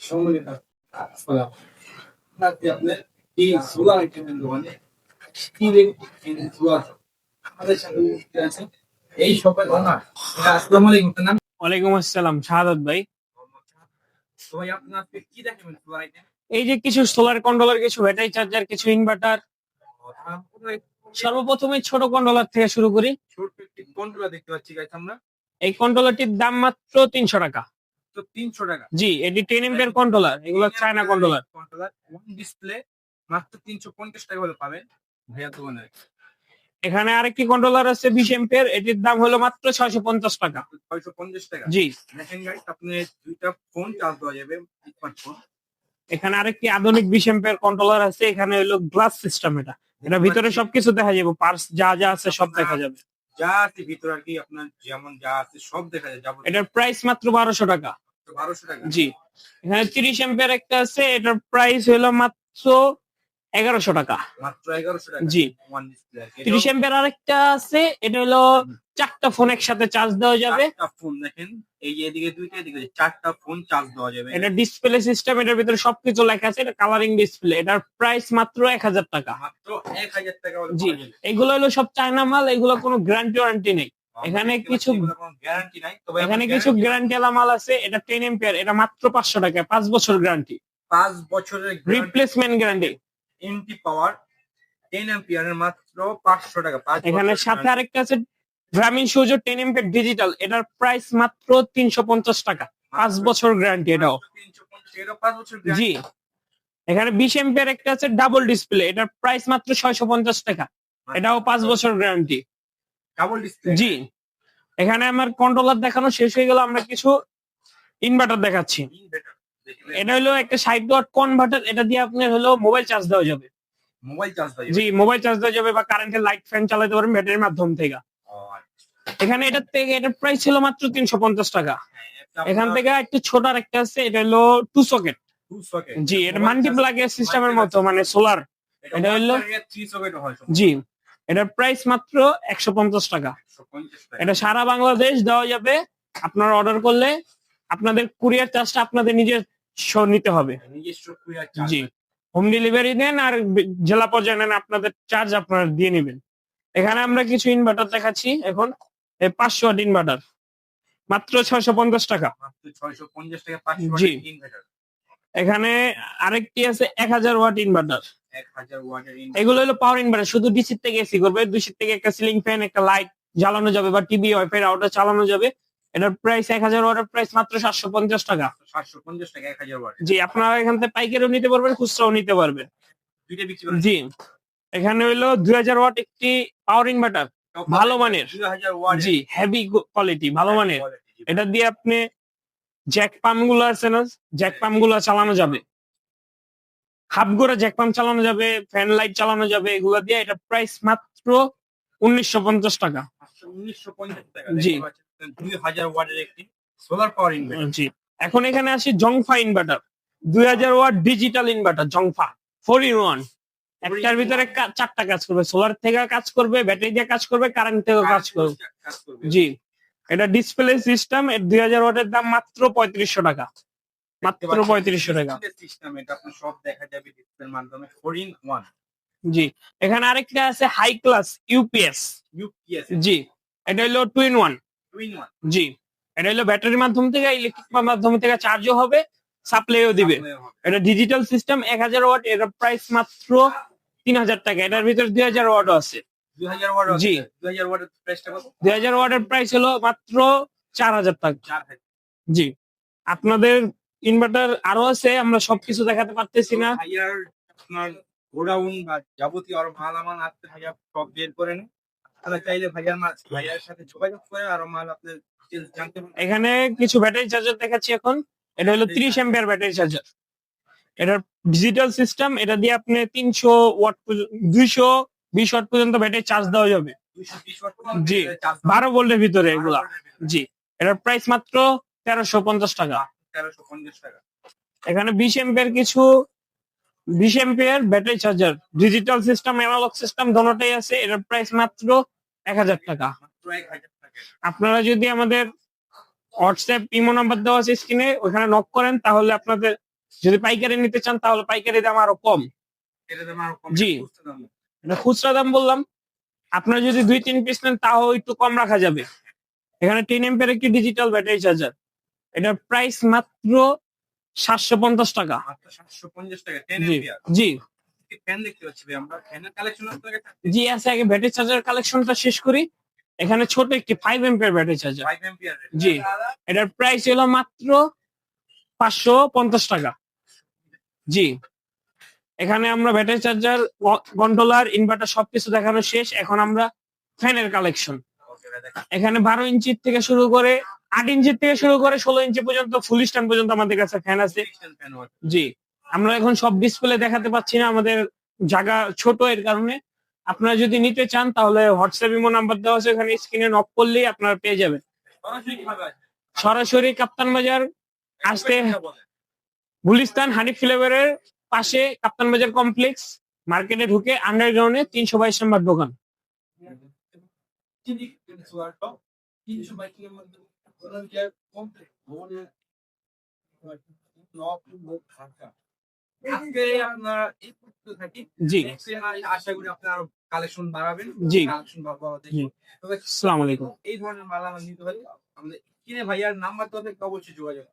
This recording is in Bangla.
সম্মানিত আসসালাম আজকে আপনার এই সোলার আইটেমের দোকানে স্টিলের সোলার আমাদের সাথে উপস্থিত আছেন এই শপের ওনার আসসালামু আলাইকুম আপনার নাম ওয়ালাইকুম আসসালাম শাহাদাত ভাই। ভাই আপনার আজকে কি দেখাবেন সোলার আইটেম এই যে কিছু সোলার কন্ট্রোলার কিছু ব্যাটারি চার্জার কিছু ইনভার্টার। সর্বপ্রথমে ছোট কন্ট্রোলার থেকে শুরু করি। ছোট একটি কন্ট্রোলার দেখতে পাচ্ছি গাইস আমরা। এই কন্ট্রোলারটির দাম মাত্র তিনশো টাকা। তিনশো টাকা। জি এটি টেন কন্ট্রোলার এগুলো China controller controller one display মাত্র তিনশো পঞ্চাশ টাকা হলে পাবেন। ভাইয়া দোকানে এখানে আরেকটি কন্ট্রোলার আছে বিশ এম্পের এটির দাম হলো মাত্র ছয়শো পঞ্চাশ টাকা। ছয়শো পঞ্চাশ টাকা। জি। দেখেন আপনি দুইটা ফোন চার্জ দেওয়া যাবে স্মার্টফোন এখানে আরেকটি আধুনিক বিশ কন্ট্রোলার আছে এখানে হলো গ্লাস সিস্টেম এটা। এটা ভিতরে সবকিছু দেখা যাবে পার্স যা যা আছে সব দেখা যাবে। যা আছে ভিতরে আর কি আপনার যেমন যা আছে সব দেখা যায় যাবতীয়। এটার প্রাইস মাত্র বারোশো টাকা। বারোশো টাকা? জি। এখানে তিরিশ এম্পের একটা আছে এটার প্রাইস হলো মাত্র এগারোশো টাকা। মাত্র এগারোশো টাকা? জি। তিরিশ এম্পের আরেকটা আছে এটা হলো চারটা ফোন একসাথে চার্জ দেওয়া যাবে। ফোন দেখেন এই যে এদিকে দুইটা এদিকে চারটা ফোন চার্জ দেওয়া যাবে। এটা ডিসপ্লে সিস্টেম এটার ভিতরে সবকিছু লেখা আছে এটা কালারিং ডিসপ্লে এটার প্রাইস মাত্র এক হাজার টাকা। মাত্র এক হাজার টাকা জি। এগুলো হলো সব চায়না মাল এগুলো কোনো গ্যারান্টি ওয়ারেন্টি নেই। এখানে কিছু- গ্যারান্টি নাই তবে এখানে কিছু গ্যারান্টি আলা মাল আছে এটা টেন এম্পিয়ার এটা মাত্র পাঁচশো টাকা পাঁচ বছর গ্যারান্টি পাঁচ বছরের replacement guarantee NT power ten এম্পিয়ারের মাত্র পাঁচশো টাকা পাঁচ এখানে সাথে আরেকটা আছে Grameen Surya ten ampere digital এটার প্রাইস মাত্র তিনশো পঞ্চাশ টাকা পাঁচ বছর গ্যারান্টি এটাও। 350 এটাও পাঁচ বছর জি এখানে বিশ এম্পিয়ার একটা আছে ডাবল ডিসপ্লে এটার প্রাইস মাত্র ছয়শো পঞ্চাশ টাকা এটাও পাঁচ বছর গ্যারান্টি ডাবল ডিসপ্লে জি এখানে আমার কন্ট্রোলার দেখানো শেষ হয়ে গেল আমরা কিছু ইনভার্টার দেখাচ্ছি। এটা হলো একটা ষাট ওয়াট কনভার্টার এটা দিয়ে আপনার হলো মোবাইল চার্জ দেওয়া যাবে। মোবাইল চার্জ দেওয়া জি মোবাইল চার্জ দেওয়া যাবে বা কারেন্টের লাইট ফ্যান চালাতে পারবেন ব্যাটারির মাধ্যম থেকে। এখানে এটা থেকে এটার প্রাইস ছিল মাত্র তিনশো পঞ্চাশ টাকা। এখান থেকে একটু ছোট আর একটা আছে এটা হলো টু সকেট জি এটা মাল্টিপ্লাগের সিস্টেমের মতো মানে সোলার এটা হলো- হয় জি এটার প্রাইস মাত্র একশো পঞ্চাশ টাকা। এটা সারা বাংলাদেশ দেওয়া যাবে। আপনারা অর্ডার করলে আপনাদের কুরিয়ার চার্জটা আপনাদের নিজের নিতে হবে। জি। হোম ডেলিভারি দেন আর জেলা পর্যায়ে নেন আপনাদের চার্জ আপনারা দিয়ে নেবেন। এখানে আমরা কিছু ইনভার্টার দেখাচ্ছি এখন। পাঁচশো ওয়াট ইনভার্টার মাত্র ছয়শো পঞ্চাশ টাকা। জি। এখানে আরেকটি আছে এক হাজার ওয়াট ইনভার্টার এগুলো হলো পাওয়ার ইনভার্টার শুধু ডিসি থেকে এসি করবে। ডিসি থেকে একটা সিলিং ফ্যান একটা লাইট জ্বালানো যাবে বা টিভি ওয়াইফাই রাউটার চালানো যাবে। এটার প্রাইস এক হাজার ওয়াটের প্রাইস মাত্র সাতশো পঞ্চাশ টাকা। সাতশো পঞ্চাশ টাকা এক হাজার ওয়াট। জি আপনারা এখান থেকে পাইকারিও নিতে পারবেন খুচরাও নিতে পারবেন। দুইটা বিক্রি জি এখানে হইল দুই হাজার ওয়াট একটি পাওয়ার ইনভার্টার ভালো মানের। জি হেভি কোয়ালিটি ভালো মানের। এটা দিয়ে আপনি জ্যাক পাম্পগুলো আছে না জ্যাক পাম্পগুলো চালানো যাবে। হাফ করে জ্যাক পাম্প চালানো যাবে ফ্যান লাইট চালানো যাবে এগুলো দিয়ে এটা প্রাইস মাত্র উনিশশো পঞ্চাশ টাকা। উনিশশো পঞ্চাশ টাকা জি। দুই হাজার ওয়াটের একটি সোলার পাওয়ার ইনভার্টার জি। এখন এখানে আসি জংফা ইনভার্টার দুই হাজার ওয়াট ডিজিটাল ইনভার্টার জংফা। ফোর ইন ওয়ান একটার ভিতরে চারটা কাজ করবে। সোলার থেকে কাজ করবে ব্যাটারি দিয়ে কাজ করবে কারেন্ট থেকে কাজ করবে। জি। এটা ডিসপ্লে সিস্টেম এর দুই হাজার ওয়াটের দাম মাত্র পঁয়ত্রিশশো টাকা। মাত্র পঁয়ত্রিশশো টাকা। সিস্টেম এটা আপনার সব দেখা যাবে ডিসপ্লের মাধ্যমে। ফোর ইন ওয়ান জি। এখানে আরেকটা আছে হাই ক্লাস ইউপিএস ইউপিএস জি। এটা হলো টু ইন ওয়ান জি। এটা হলো ব্যাটারির মাধ্যম থেকে ইলেকট্রিক মাধ্যম থেকে চার্জও হবে সাপ্লাইও দিবে। এটা ডিজিটাল সিস্টেম এক হাজার ওয়াট এর প্রাইস মাত্র তিন হাজার টাকা। এটার ভিতরে দুই হাজার ওয়াটও আছে। জি। দুই হাজার ওয়াটের প্রাইস হলো মাত্র চার হাজার টাকা। জি। আপনাদের ইনভার্টার আরও আছে আমরা সবকিছু দেখাতে পারতেছি না। আপনার গোডাউন বা যাবতীয় আরও মালামাল আসতে সব বের করে নেন। আপনারা চাইলে ভাইয়ার মাল ভাইয়ার সাথে যোগাযোগ করে আরও মাল আপনার জানতে পারেন এখানে কিছু ব্যাটারি চার্জার দেখাচ্ছি এখন। এটা হলো তিরিশ এম্পিয়ার ব্যাটারি চার্জার এটার ডিজিটাল সিস্টেম এটা দিয়ে আপনি তিনশো ওয়াট দুইশো বিশ ওয়াট পর্যন্ত ব্যাটারি চার্জ দেওয়া যাবে। জি, বারো ভোল্টের ভিতরে এগুলা। জি। এটার প্রাইস মাত্র তেরোশো পঞ্চাশ টাকা। তেরোশো পঞ্চাশ টাকা। এখানে বিশ এম্পিয়ার কিছু বিশ ampere battery charger digital system analogue system দোনোটাই আছে এটার প্রাইস মাত্র এক হাজার টাকা। আপনারা যদি আমাদের হোয়াটসঅ্যাপ ইমো নাম্বার দেওয়া আছে স্ক্রিনে ওখানে নক করেন তাহলে আপনাদের যদি পাইকারি নিতে চান তাহলে পাইকারি দাম আরও কম। জি। খুচরা দাম। এটা খুচরা দাম বললাম আপনারা যদি দুই তিন পিস নেন তাও একটু কম রাখা যাবে। এখানে টেন এম্পের একটি ডিজিটাল ব্যাটারি চার্জার এটার প্রাইস মাত্র সাতশো পঞ্চাশ টাকা। মাত্র 750 টাকা জি জি। আছে আগে ব্যাটারি চার্জার কালেকশনটা শেষ করি। এখানে ছোট একটি ফাইভ এম্পের ব্যাটারি চার্জার জি। এটার প্রাইস হলো মাত্র পাঁচশো পঞ্চাশ টাকা। জি এখানে আমরা ব্যাটারি চার্জার কন্ট্রোলার ইনভার্টার সবকিছু দেখানো শেষ। এখন আমরা ফ্যানের কালেকশন এখানে বারো ইঞ্চির থেকে শুরু করে আট ইঞ্চির থেকে শুরু করে ষোলো ইঞ্চি পর্যন্ত ফুল স্ট্যান্ড পর্যন্ত আমাদের কাছে ফ্যান আছে। জি। আমরা এখন সব ডিসপ্লে দেখাতে পাচ্ছি না আমাদের জায়গা ছোট এর কারণে। আপনারা যদি নিতে চান তাহলে হোয়াটসঅ্যাপ ইমো নাম্বার দেওয়া আছে ওখানে স্ক্রিনে নক করলেই আপনারা পেয়ে যাবেন। সরাসরি কাপ্তান বাজার আসতে গুলিস্তান হানিফ ফ্লেভারের পাশে কাপ্তান বাজার কমপ্লেক্স মার্কেটে ঢুকে আন্ডারগ্রাউন্ডে তিনশো বাইশ নম্বর দোকান। চিনি সোয়ার টপ 300 বাইকের মধ্যে বললাম যে কমপ্লিট ভবনের নক মুখ ঢাকা আজকে আপনার এই জি Next আশা করি আপনার কালেকশন বাড়াবেন জি। কালেকশন আলাইকুম এই ধরনের মাল আমরা নিতে পারি আমাদের কিনে ভাইয়ার নাম্বার তো অবশ্যই যোগাযোগ